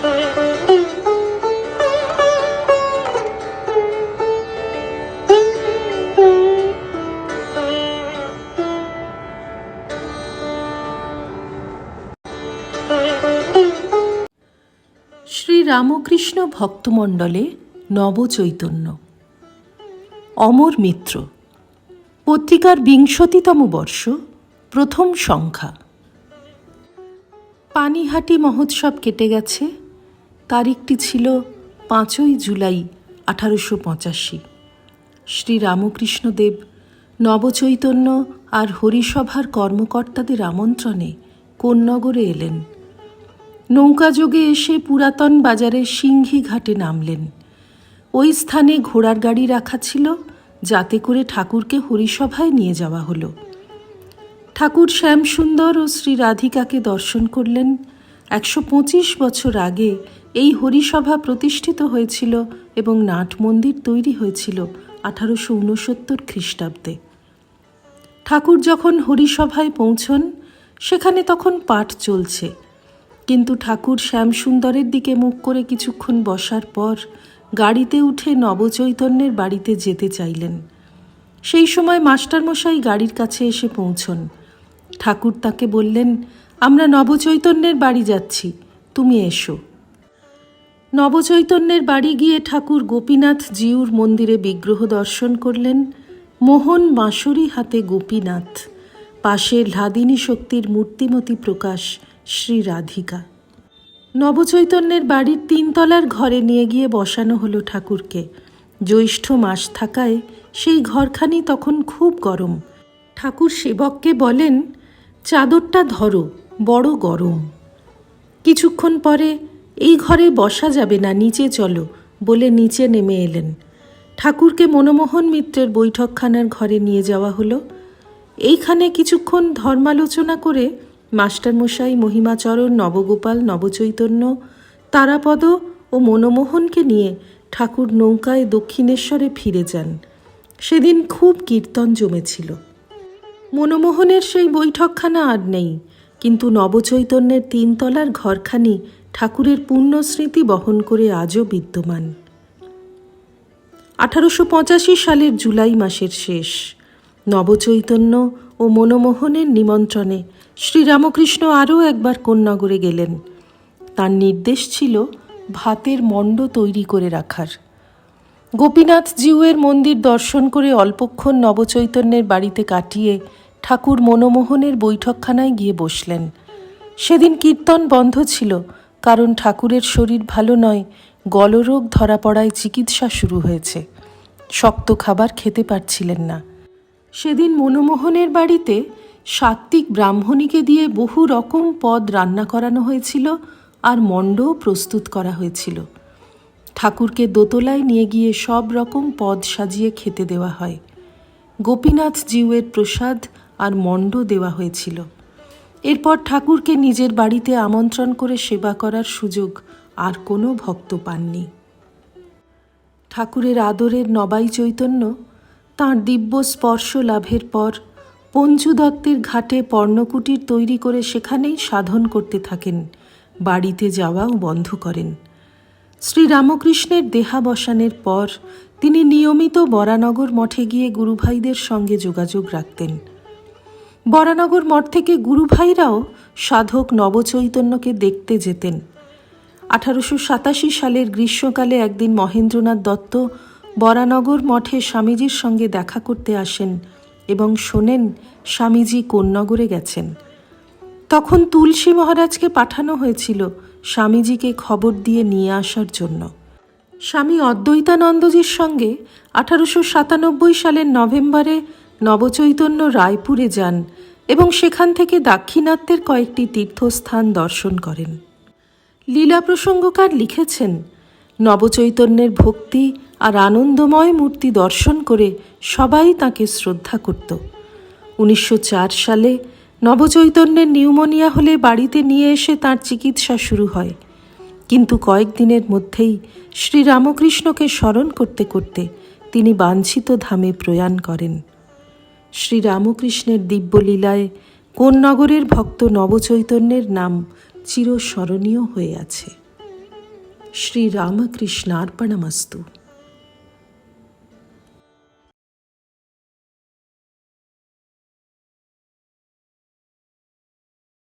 শ্রী রামকৃষ্ণ ভক্তমণ্ডলে নবচৈতন্য। অমর মিত্র। পত্রিকার বিংশতিতম বর্ষ, প্রথম সংখ্যা। পানিহাটি মহোৎসব কেটে গেছে। তারিখটি ছিল পাঁচই জুলাই আঠারোশো পঁচাশি। শ্রী রামকৃষ্ণদেব নবচৈতন্য আর হরিসভার কর্মকর্তাদের আমন্ত্রণে কোন্নগরে এলেন। নৌকাযোগে এসে পুরাতন বাজারের সিংহি ঘাটে নামলেন। ওই স্থানে ঘোড়ার গাড়ি রাখা ছিল, যাতে করে ঠাকুরকে হরিসভায় নিয়ে যাওয়া হলো। ঠাকুর শ্যামসুন্দর ও শ্রী রাধিকাকে দর্শন করলেন। একশো পঁচিশ বছর আগে এই হরিসভা প্রতিষ্ঠিত হয়েছিল এবং নাট মন্দির তৈরি হয়েছিল আঠারোশো উনসত্তর খ্রিস্টাব্দে। ঠাকুর যখন হরিসভায় পৌঁছন, সেখানে তখন পাঠ চলছে। কিন্তু ঠাকুর শ্যামসুন্দরের দিকে মুখ করে কিছুক্ষণ বসার পর গাড়িতে উঠে নবচৈতন্যের বাড়িতে যেতে চাইলেন। সেই সময় মাস্টারমশাই গাড়ির কাছে এসে পৌঁছন। ঠাকুর তাকে বললেন, আমরা নবচৈতন্যের বাড়ি যাচ্ছি, তুমি এসো। নবচৈতন্যের বাড়ি গিয়ে ঠাকুর গোপীনাথ জিউর মন্দিরে বিগ্রহ দর্শন করলেন, মোহন বাঁশরি হাতে গোপীনাথ, পাশে লাদিনী শক্তির মূর্তিমতী প্রকাশ শ্রী রাধিকা। নবচৈতন্যের বাড়ির তিনতলার ঘরে নিয়ে গিয়ে বসানো হলো ঠাকুরকে। জ্যৈষ্ঠ মাস থাকায় সেই ঘরখানি তখন খুব গরম। ঠাকুর সেবককে বলেন চাদরটা ধরো, বড় গরম। কিছুক্ষণ পরে, এই ঘরে বসা যাবে না, নিচে চলো, বলে নিচে নেমে এলেন। ঠাকুরকে মনমোহন মিত্রের বৈঠকখানার ঘরে নিয়ে যাওয়া হলো। এইখানে কিছুক্ষণ ধর্মালোচনা করে মাস্টারমশাই, মহিমাচরণ, নবগোপাল, নবচৈতন্য, তারাপদ ও মনমোহনকে নিয়ে ঠাকুর নৌকায় দক্ষিণেশ্বরে ফিরে যান। সেদিন খুব কীর্তন জমেছিল। মনমোহনের সেই বৈঠকখানা আর নেই, কিন্তু নবচৈতন্যের তিনতলার ঘরখানি ঠাকুরের পূর্ণ স্মৃতি বহন করে আজও বিদ্যমান। আঠারোশো পঁচাশি সালের জুলাই মাসের শেষ, নবচৈতন্য ও মনমোহনের নিমন্ত্রণে শ্রীরামকৃষ্ণ আরও একবার কন্যাগরে গেলেন। তার নির্দেশ ছিল ভাতের মণ্ড তৈরি করে রাখার। গোপীনাথ জিউয়ের মন্দির দর্শন করে অল্পক্ষণ নবচৈতন্যের বাড়িতে কাটিয়ে ঠাকুর মনমোহনের বৈঠকখানায় গিয়ে বসলেন। সেদিন কীর্তন বন্ধ ছিল, কারণ ঠাকুরের শরীর ভালো নয়, গলরোগ ধরা পড়ায় চিকিৎসা শুরু হয়েছে। শক্ত খাবার খেতে পারছিলেন না। সেদিন মনমোহনের বাড়িতে সাত্ত্বিক ব্রাহ্মণীকে দিয়ে বহু রকম পদ রান্না করানো হয়েছিল আর মণ্ডও প্রস্তুত করা হয়েছিল। ঠাকুরকে দোতলায় নিয়ে গিয়ে সব রকম পদ সাজিয়ে খেতে দেওয়া হয়। গোপীনাথ জিউয়ের প্রসাদ আর মণ্ড দেওয়া হয়েছিল। এরপর ঠাকুরকে নিজের বাড়িতে আমন্ত্রণ করে সেবা করার সুযোগ আর কোনো ভক্ত পাননি। ঠাকুরের আদরের নবাই চৈতন্য তাঁর দিব্য স্পর্শ লাভের পর পঞ্চু দত্তের ঘাটে পর্ণকুটির তৈরি করে সেখানেই সাধন করতে থাকেন, বাড়িতে যাওয়াও বন্ধ করেন। শ্রীরামকৃষ্ণের দেহাবসানের পর তিনি নিয়মিত বরানগর মঠে গিয়ে গুরুভাইদের সঙ্গে যোগাযোগ রাখতেন। বরানগর মঠ থেকে গুরুভাইরাও সাধক নবচৈতন্যকে দেখতে যেতেন। আঠারোশো সাতাশি সালের গ্রীষ্মকালে একদিন মহেন্দ্রনাথ দত্ত বরানগর মঠে স্বামীজির সঙ্গে দেখা করতে আসেন এবং শোনেন স্বামীজি কোন্নগরে গেছেন। তখন তুলসী মহারাজকে পাঠানো হয়েছিল স্বামীজিকে খবর দিয়ে নিয়ে আসার জন্য। স্বামী অদ্বৈতানন্দজির সঙ্গে আঠারোশো সাতানব্বই সালের নভেম্বরে নবচৈতন্য রায়পুরে যান এবং সেখান থেকে দাক্ষিণাত্যের কয়েকটি তীর্থস্থান দর্শন করেন। লীলা প্রসঙ্গকার লিখেছেন, নবচৈতন্যের ভক্তি আর আনন্দময় মূর্তি দর্শন করে সবাই তাকে শ্রদ্ধা করত। উনিশশো চার সালে নবচৈতন্যের নিউমোনিয়া হলে বাড়িতে নিয়ে এসে তার চিকিৎসা শুরু হয়। কিন্তু কয়েকদিনের মধ্যেই শ্রীরামকৃষ্ণকে স্মরণ করতে করতে তিনি বাঞ্ছিত ধামে প্রয়াণ করেন। শ্রীরামকৃষ্ণের দিব্যলীলায় কোন নগরের ভক্ত নবচৈতন্যের নাম চিরস্মরণীয় হয়ে আছে। শ্রীরামকৃষ্ণার্পণমস্তু।